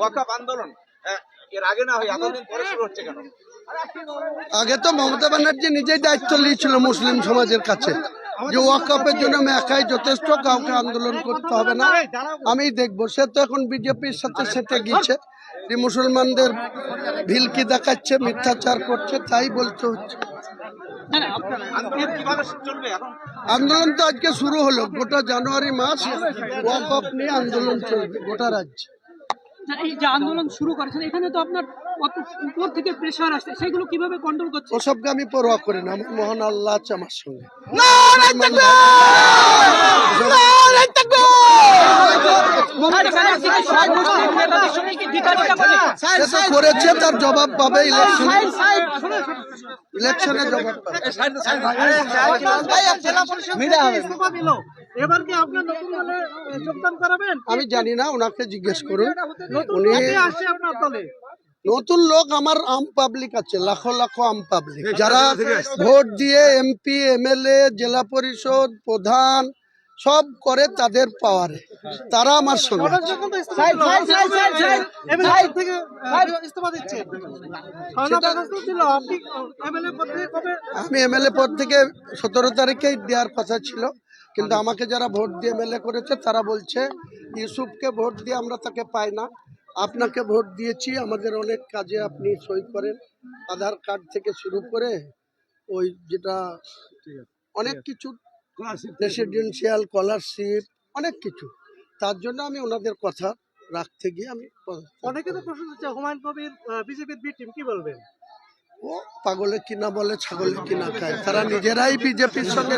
ওয়াকাপ আন্দোলন। এর আগে না হয় এতদিন পরে শুরু হচ্ছে কেন? আগে তো মমতা ব্যানার্জি নিজেই দায়িত্ব নিয়েছিল মুসলিম সমাজের কাছে যে ওয়াকআপের জন্য আমি একাই যথেষ্ট কাউকে আন্দোলন করতে হবে না। আমি দেখব সে তো এখন বিজেপির সাথে সেটে গিয়েছে যে মুসলমানদের ভিলকি দেখাচ্ছে মিথ্যাচার করছে তাই বলতে হচ্ছে। আন্দোলন তো আজকে শুরু হলো গোটা জানুয়ারি মাস ওয়াকআপ নিয়ে আন্দোলন চলবে গোটা রাজ্যে। না, এই যে আন্দোলন শুরু করেছেন এখানে তো আপনার উপর থেকে প্রেশার আসছে সেগুলো কীভাবে কন্ট্রোল করছে ওসবকে আমি পরোয়া করি না আমার মহান আল্লাহ আছে আমার সঙ্গে করেছে তার জবাব পাবে ইলেকশনে ইলেকশনে জবাব পাবে এবার কি আপনার নতুন দলে যোগদান করাবেন? আমি জানি না ওনাকে জিজ্ঞেস করুন। উনি আসছে আপনার দলে। নতুন লোক আমার আম পাবলিক আছে লাখো লাখো আম পাবলিক যারা ভোট দিয়ে এমপি এমএলএ জেলা পরিষদ প্রধান সব করে তাদের পাওয়ারে তারা আমার সঙ্গে আমি এমএলএ পদ থেকে সতেরো তারিখেই দেওয়ার কথা ছিল। কিন্তু আমাকে যারা ভোট দিয়ে এমএলএ করেছে, তারা বলছে, ইউসুফকে ভোট দিয়ে আমরা তাকে পাই না। আপনাকে ভোট দিয়েছি, আমাদের অনেক কাজে আপনি সই করেন। আধার কার্ড থেকে শুরু করে ওই যেটা অনেক কিছু রেসিডেন্সিয়াল স্কলারশিপ, অনেক কিছু। তার জন্য আমি ওনাদের কথা রাখতে গিয়ে আমি অনেকে তো প্রশ্ন করছে, হুমায়ুন কবির বিজেপির বি টিম কি বলবেন? পাগলে কিনা বলে ছাগলে কিনা খায় তারা নিজেরাই বিজেপির সঙ্গে